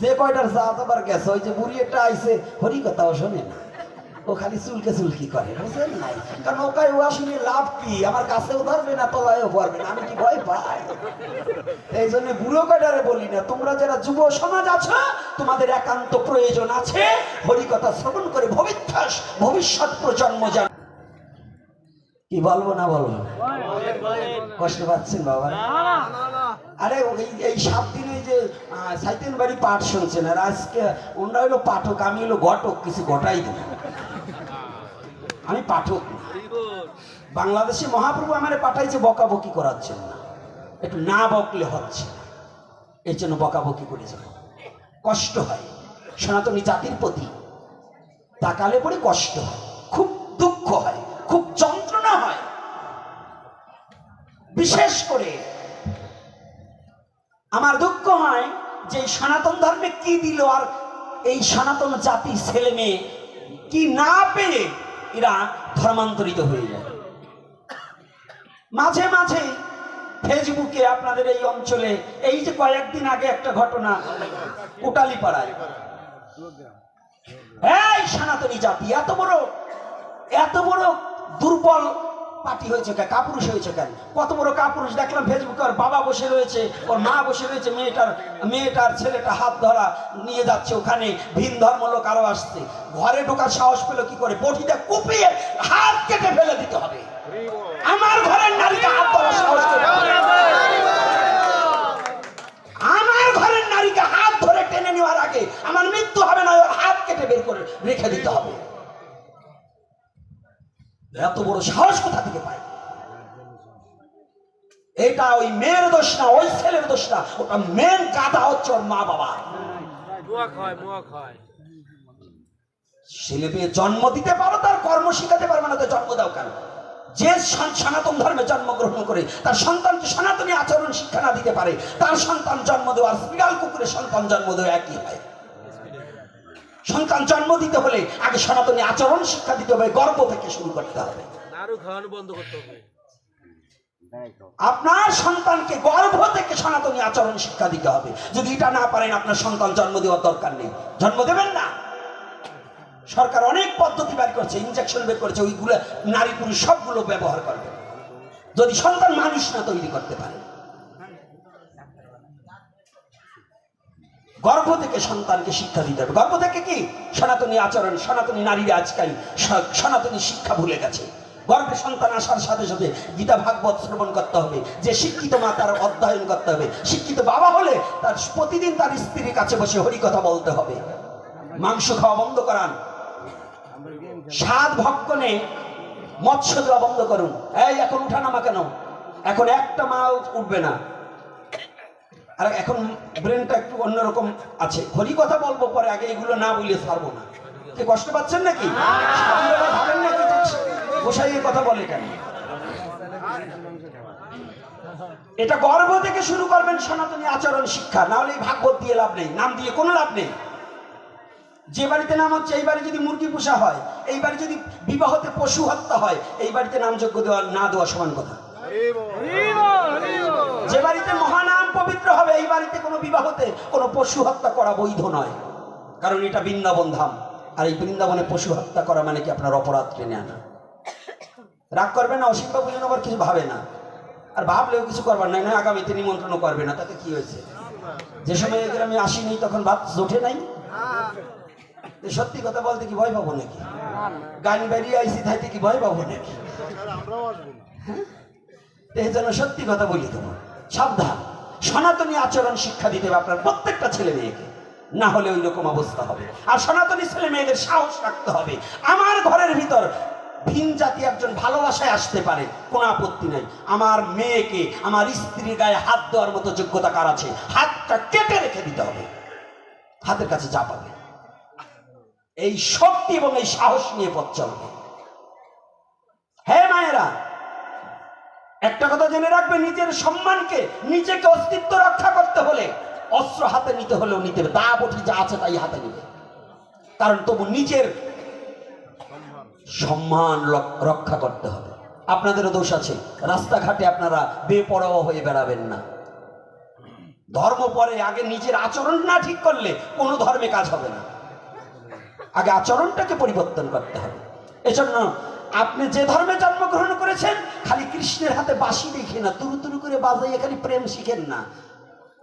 যে কয়টার জাত আবার গেছে ওই যে বুড়ি একটা আইছে হরি কথাও শোনে না। ও খালি চুলকে চুলকি করে বুঝলেন নাই কারণ ওকাই ও আসলে লাভ কি? আমার কাছেও ধরবে না তলায়ও পড়বে না আমি কি ভয় পাই? এই জন্য বুড়ো কয়টারে বলি না তোমরা যারা যুব সমাজ আছো তোমাদের একান্ত প্রয়োজন আছে হরিকথা শ্রবণ করে ভবিষ্যৎ ভবিষ্যৎ প্রজন্ম জান কি বলব না বলব? কষ্ট পাচ্ছেন বাবা? আরে এই সাত দিনে যে সাইতেন বাড়ি পাঠ শুনছেন, আর আজকে ওনারা হলো পাঠক, আমি হলো ঘটক, কিছু ঘটাই দিই আমি পাঠক বাংলাদেশে মহাপ্রভু আমারে পাঠাইছে, বকাবকি করার জন্য। একটু না বকলে হচ্ছে এই জন্য বকাবকি করে যাব। কষ্ট হয়। সনাতনী জাতির প্রতি তাকালে পরে কষ্ট হয়। খুব দুঃখ হয়, খুব যন্ত্রণা হয়। বিশেষ করে আমার দুঃখ হয় যে সনাতন ধর্মে কি দিল আর এই সনাতন জাতি ছেলে মেয়ে কি না পেয়ে এরা ধর্মান্তরিত হয়ে যায়। মাঝে মাঝে ফেসবুকে আপনাদের এই অঞ্চলে, এই যে কয়েকদিন আগে একটা ঘটনা কোটালি পাড়ায় এই সনাতনী জাতি, এত বড় এত বড় দুর্বল পার্টি হয়েছে কেন কাপুরুষ হয়েছে কেন? কত বড় কাপুরুষ? দেখলাম ফেসবুকে ওর বাবা বসে রয়েছে, ওর মা বসে রয়েছে, মেয়েটার মেয়েটার ছেলেটা হাত ধরা নিয়ে যাচ্ছে ওখানে, ভিন ধর্ম লোক আরও আসছে। ঘরে ঢোকার সাহস পেল কি করে? বটিটা কুপিয়ে হাত কেটে ফেলে দিতে হবে। আমার ঘরের নারীকে হাত ধরার সাহস আমার ঘরের নারীকে হাত ধরে টেনে নেওয়ার আগে আমার মৃত্যু হবে না, ওর হাত কেটে বের করে রেখে দিতে হবে। এত বড় সাহস কোথা থেকে পায়? এটা ওই মেয়ের দোষ না ওই ছেলের দোষ না ওটা মেন কাদা হচ্ছে ওর মা বাবা। ছেলে মেয়ে জন্ম দিতে পারো তার কর্ম শিখাতে পারবে না তো জন্ম দাও কেন? যে সনাতন ধর্মে জন্মগ্রহণ করে তার সন্তানকে সনাতনী আচরণ শিক্ষা না দিতে পারে তার সন্তান জন্ম দেওয়ার বিড়াল কুকুরের সন্তান জন্ম দেওয়া একই হয়। সন্তান জন্ম দিতে হলে আগে সনাতনী আচরণ শিক্ষা দিতে হবে গর্ব থেকে শুরু করতে হবে। আপনার সন্তানকে গর্ভ থেকে সনাতনী আচরণ শিক্ষা দিতে হবে। যদি এটা না পারেন আপনার সন্তান জন্ম দেওয়ার দরকার নেই। জন্ম দেবেন না। সরকার অনেক পদ্ধতি বের করছে ইনজেকশন বের করেছে ওইগুলো নারী পুরুষ সবগুলো ব্যবহার করবে। যদি সন্তান মানুষ না তৈরি করতে পারে। গর্ভ থেকে সন্তানকে শিক্ষা দিতে হবে। গর্ভ থেকে কি? সনাতনী আচরণ, সনাতনী নারীরা আজকাল সনাতনী শিক্ষা ভুলে গেছে। গর্ভে সন্তান আসার সাথে সাথে গীতা ভাগবত শ্রবণ করতে হবে, যে শিক্ষিত মা তার অধ্যয়ন করতে হবে। শিক্ষিত বাবা হলে তার প্রতিদিন তার স্ত্রীর কাছে বসে হরি কথা বলতে হবে। মাংস খাওয়া বন্ধ করান। স্বাদ ভক্ষণে মৎস্য দেওয়া বন্ধ করুন। এই, এখন উঠানামা কেন এখন একটা মা উঠবে না। আর এখন ব্রেনটা একটু অন্যরকম আছে। হরি কথা বলব পরে, আগে এগুলো না বলে ছাড়বো না। কি কষ্ট পাচ্ছেন নাকি? আপনারা ভাবেন নাকি গোসাই কথা বলে কেন? এটা গর্ব থেকে শুরু করবেন সনাতনী আচরণ শিক্ষা। না হলে এই ভাগবত দিয়ে লাভ নেই, নাম দিয়ে কোনো লাভ নেই। যে বাড়িতে নাম হচ্ছে, এই বাড়ি যদি মুরগি পোষা হয়, এই বাড়ি যদি বিবাহতে পশু হত্যা হয়, এই বাড়িতে নামযোগ্য দেওয়া, না দেওয়া সমান কথা। যে বাড়িতে মহানাম পবিত্র হবে এই বাড়িতে কোনো বিবাহতে কোনো পশু হত্যা করা বৈধ নয়। কারণ এটা বৃন্দাবন ধাম। আর এই বৃন্দাবনে পশু হত্যা করা মানে কি আপনার অপরাধ টেনে আনা। রাগ করবে না অসীম বাবু যেন আবার কিছু ভাবে না। আর ভাবলেও কিছু করবার নাই না আগামীতে নিমন্ত্রণও করবে না তাতে কি হয়েছে? যে সময় এদের আমি আসিনি তখন ভাত জোটে নাই। সত্যি কথা বলতে কি ভয় পাবো নাকি? গান বেরিয়ে আইসি থাইতে কি ভয় পাবো নাকি? হ্যাঁ? এই জন্য সত্যি কথা বলি তোমার সাবধান। সনাতনী আচরণ শিক্ষা দিতে হবে আপনার প্রত্যেকটা ছেলে মেয়েকে। না হলে ওই রকম অবস্থা হবে। আর সনাতনী ছেলে মেয়েদের সাহস রাখতে হবে। আমার ঘরের ভিতর ভিন জাতি একজন ভালোবাসায় আসতে পারে, কোনো আপত্তি নাই। আমার মেয়েকে, আমার স্ত্রীর গায়ে হাত দেওয়ার মতো যোগ্যতা কার আছে? হাতটা কেটে রেখে দিতে হবে। হাতের কাছে যা পাবে। এই শক্তি এবং এই সাহস নিয়ে পথ চলবে। হ্যাঁ মায়েরা একটা কথা জেনে রাখবে, নিজের সম্মানকে, নিজেকে অস্তিত্ব রক্ষা করতে হলে অস্ত্র হাতে নিতে হলেও নিতে হবে দা বটি যা আছে তাই হাতে নিবে। কারণ তবু নিজের সম্মান রক্ষা করতে হবে। আপনাদেরও দোষ আছে, রাস্তাঘাটে আপনারা বেপরোয়া হয়ে বেড়াবেন না। ধর্ম পরে আগে নিজের আচরণ না ঠিক করলে কোনো ধর্মে কাজ হবে না। আগে আচরণটাকে পরিবর্তন করতে হবে। এজন্য আপনি যে ধর্মে জন্মগ্রহণ করেছেন, খালি কৃষ্ণের হাতে বাঁশি দেখে না, তুরু তুরু করে বাজাইয়ে খালি প্রেম শিখেন না।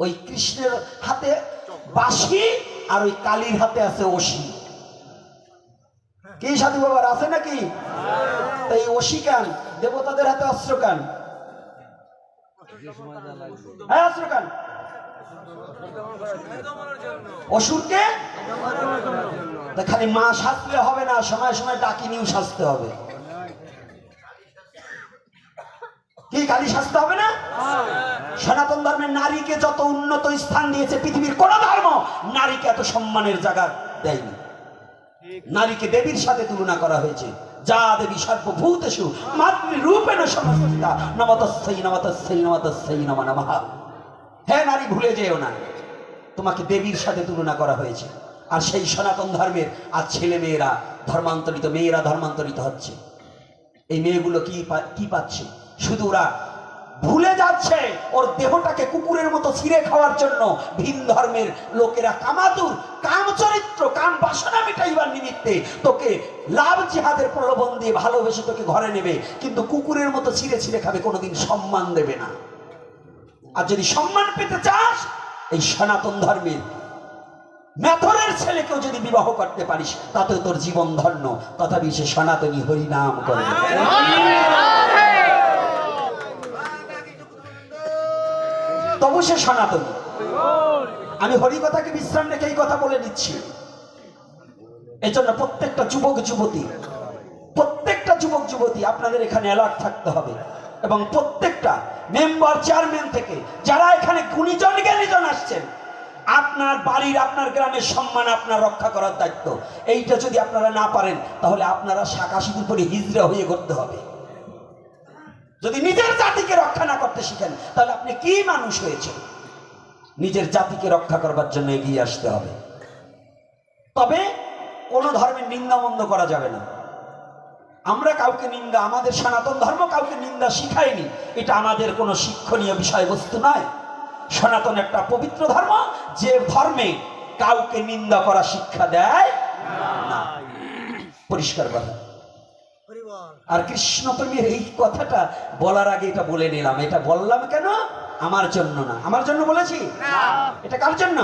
ওই কৃষ্ণের হাতে বাঁশি আর ওই কালীর হাতে আছে অসি কি সাধু বাবার, আছে নাকি? তো এই অসি কান, দেবতাদের হাতে অস্ত্র কান। হ্যাঁ অসুরকে? খালি মা সাজলে হবে না, সময় সময় ডাকিনিও সাজতে হবে। কি খালি সাজতে হবে না? সনাতন ধর্মের নারীকে যত উন্নত স্থান দিয়েছে পৃথিবীর কোন ধর্ম নারীকে এত সম্মানের জায়গা দেয়নি। নারীকে দেবীর সাথে তুলনা করা হয়েছে। যা দেবী সর্বভূতেষু মাতৃরূপেণ সমস্তা। নমতস্যই নমতস্যই নমতস্যই নম নমঃ। হ্যাঁ নারী, ভুলে যেও না। তোমাকে দেবীর সাথে তুলনা করা হয়েছে। আর সেই সনাতন ধর্মের আর ছেলে মেয়েরা ধর্মান্তরিত মেয়েরা ধর্মান্তরিত হচ্ছে। এই মেয়েগুলো কি কি পাচ্ছে? শুধু ওরা ভুলে যাচ্ছে ওর দেহটাকে কুকুরের মতো ছিঁড়ে খাওয়ার জন্য ভিন ধর্মের লোকেরা কামাতুর, কাম চরিত্র, কাম বাসনা মেটাইবার নিমিত্তে। তোকে লাভ জিহাদের প্রলোভন দিয়ে ভালোবেসে তোকে ঘরে নেবে, কিন্তু কুকুরের মতো ছিঁড়ে ছিঁড়ে খাবে, কোনোদিন সম্মান দেবে না। আর যদি সম্মান পেতে চাস, এই সনাতন ধর্মের মেথরের ছেলেকেও যদি বিবাহ করতে পারিস, তাতে তোর জীবন ধন্য। তথাপি সে সনাতনী হরিনাম করে। তবু সে সনাতনী। আমি হরিকথাকে বিশ্রাম রেখে এই কথা বলে দিচ্ছি এই জন্য প্রত্যেকটা যুবক, যুবতী, প্রত্যেকটা যুবক, যুবতী, আপনাদের এখানে অ্যালার্ট থাকতে হবে। এবং প্রত্যেকটা মেম্বার চেয়ারম্যান থেকে যারা এখানে গুণীজন, জ্ঞানীজন আসছেন, আপনার বাড়ির, আপনার গ্রামের সম্মান, আপনার রক্ষা করার দায়িত্ব। এইটা যদি আপনারা না পারেন, তাহলে আপনারা শাখা সিঁদুর পরে হিজড়া হয়ে করতে হবে। যদি নিজের জাতিকে রক্ষা না করতে শিখেন, তাহলে আপনি কি মানুষ হয়েছে নিজের জাতিকে রক্ষা করবার জন্য এগিয়ে আসতে হবে। তবে কোন ধর্মের নিন্দা মন্দ করা যাবে না। আমরা কাউকে নিন্দা, আমাদের সনাতন ধর্ম কাউকে নিন্দা শিখায়নি। এটা আমাদের কোনো শিক্ষণীয় বিষয়বস্তু নয়। সনাতন একটা পবিত্র ধর্ম, যে ধর্মে কাউকে নিন্দা করা শিক্ষা দেয় না। পরিষ্কার কথা। আর কৃষ্ণপ্রেমীর এই কথাটা বলার আগে এটা বলে নিলাম। এটা বললাম কেন? আমার জন্য না। আমার জন্য বলেছি? এটা কার জন্য?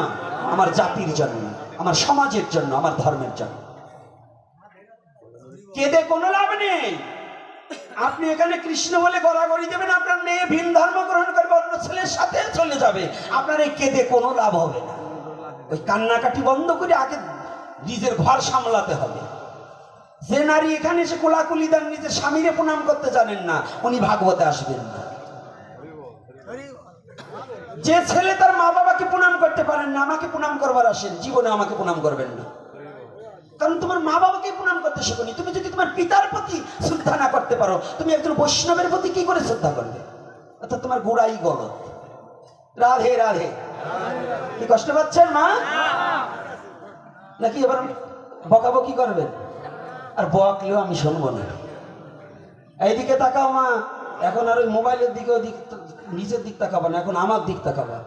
আমার জাতির জন্য আমার সমাজের জন্য আমার ধর্মের জন্য। কেঁদে কোনো লাভ নেই। আপনি এখানে কৃষ্ণ বলে গড়াগড়ি দেবেন আপনার মেয়ে ভিন ধর্ম গ্রহণ করবে অন্য ছেলের সাথে চলে যাবে। আপনার এই কেঁদে কোনো লাভ হবে না। ওই কান্নাকাটি বন্ধ করে আগে নিজের ঘর সামলাতে হবে। যে নারী এখানে এসে কোলাকুলি দেন, নিজের স্বামীরে প্রণাম করতে জানেন না, উনি ভাগবতে আসবেন না। যে ছেলে তার মা বাবাকে প্রণাম করতে পারেন না, আমাকে প্রণাম করবার আসেন, জীবনে আমাকে প্রণাম করবেন না। কারণ তোমার মা বাবাকে প্রণাম করতে শেখনি। তুমি যদি তোমার পিতার প্রতি শ্রদ্ধা না করতে পারো, তুমি একজন বৈষ্ণবের প্রতি কি করে শ্রদ্ধা করবে? অর্থাৎ তোমার গোড়াই গলত। রাধে রাধে। কি কষ্ট পাচ্ছেন মা? নাকি এবার বকাবকি করবেন? আর বকলেও আমি শুনব না। এইদিকে তাকাও মা, এখন আর ওই মোবাইলের দিকে ওদিক নিচের দিক তাকাবা না, এখন আমার দিক তাকাবা।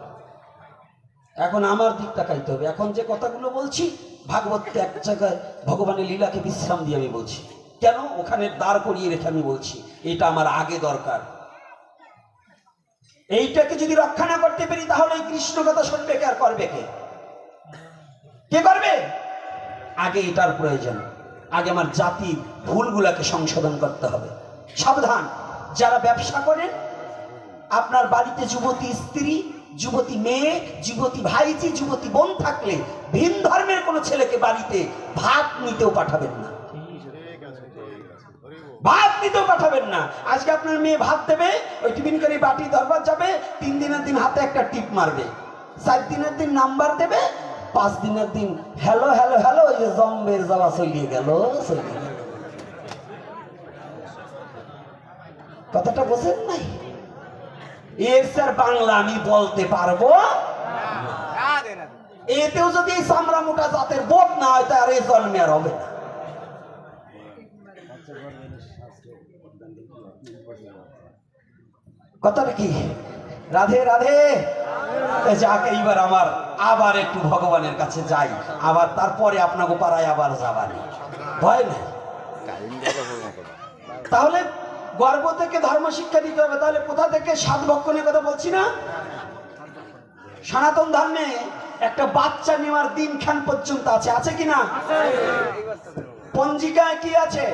এখন আমার দিক তাকাইতে হবে। এখন যে কথাগুলো বলছি, ভাগবত এক জায়গায় ভগবানের লীলাকে বিশ্রাম দিয়ে আমি বলছি। কেন? ওখানে দাঁড় করিয়ে রেখে আমি বলছি, এটা আমার আগে দরকার। এইটাকে যদি রক্ষা না করতে পারি, তাহলে এই কৃষ্ণ কথা শুনবে কে আর করবে কে? কে করবে? আগে এটার প্রয়োজন। আগে আমার জাতির ভুলগুলাকে সংশোধন করতে হবে। সাবধান, যারা ব্যবসা করেন, আপনার বাড়িতে যুবতী স্ত্রী, যুবতী মেয়ে, যুবতী ভাইজি, যুবতী বোন থাকলে ভিন ধর্মের কোনো ছেলেকে বাড়িতে ভাত নিতেও পাঠাবেন না। ভাত নিতেও পাঠাবেন না। আজকে আপনার মেয়ে ভাত দেবে, ওই টিফিন করে বাটি, দরবার যাবে, তিন দিনের দিন হাতে একটা টিপ মারবে। চার দিনের দিন নাম্বার দেবে পাঁচ দিনের দিন হ্যালো হ্যালো হ্যালো ওই যে জম্বের যাওয়া চলিয়ে গেল চলিয়ে গেল। কথাটা বোঝেন নাই? এর স্যার বাংলা আমি বলতে পারব? এতেও যদি এই চামড়া মোটা জাতের বোধ না হয় তার এই জন্মে আর হবে না। কথাটা কি? রাধে রাধে। এই যাক, এইবার আমার আবার একটু ভগবানের কাছে যাই, আবার তারপরে আপনাকে পাড়ায় আবার যাবানি ভয় নাই? তাহলে গর্ব থেকে ধর্ম শিক্ষা দিতে হবে, তাহলে কোথা থেকে সাত ভক্ষণের কথা বলছি না? সনাতন ধর্মে একটা বাচ্চা নেওয়ার দিনখান পর্যন্ত আছে আছে কি না? পঞ্জিকায় কি আছে?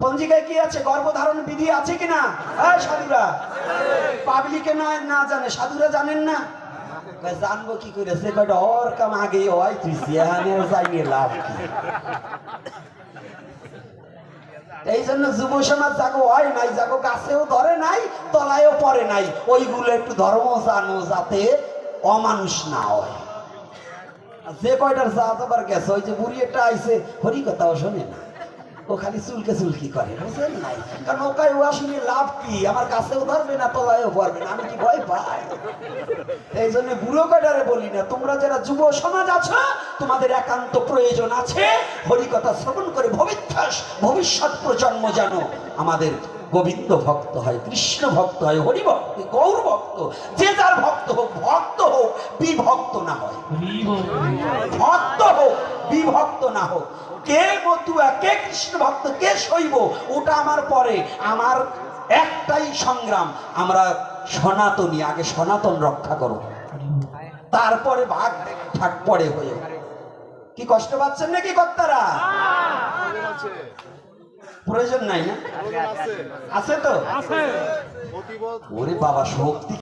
পঞ্জিকায় কি আছে? গর্ভধারণ বিধি আছে কিনা হ্যাঁ সাধুরা। পাবলিকে নয় না জানে, সাধুরা জানেন না। জানব কি করে? সে কয়টা, ওর কাম আগে তুই সেহানে যাইয়ে লাভ কি? এই জন্য যুব সমাজ হয় নাই যাগো গাছেও ধরে নাই, তলায়ও পড়ে নাই। ওইগুলো একটু ধর্ম জানো, যাতে অমানুষ না হয়। যে কয়টার জাত আবার গেছে, ওই যে বুড়ি একটা আইছে, হরি কথাও শোনে না। ও খালি চুলকে চুলকি করে বুঝলেন নাই? কারণ ওকায় ও আসলে লাভ কি? আমার কাছেও ধরবে না তলায়ও পড়বে না আমি কি ভয় পাই? এই জন্য বুড়ো কয়টারে বলি না তোমরা যারা যুব সমাজ আছো তোমাদের একান্ত প্রয়োজন আছে হরিকথা শ্রবণ করে ভবিষ্যাস ভবিষ্যৎ প্রজন্ম যেন আমাদের গোবিন্দ ভক্ত হয় কৃষ্ণ ভক্ত হয় হরি ভক্ত গৌর ভক্ত যে যার ভক্ত হোক ভক্ত হোক বিভক্ত না হয়। ভক্ত হোক। বিভক্ত না হোক। কে মতুয়া কে কৃষ্ণ ভক্ত কে শৈব ওটা আমার পরে। আমার একটাই সংগ্রাম আমরা সনাতনী আগে সনাতন রক্ষা করো। তারপরে ভাগ ঠাক পরে হয়ে কি কষ্ট পাচ্ছেন নাকি কর্তারা? প্রয়োজন নাই না? আছে। তো? ওরে বাবা শক্তি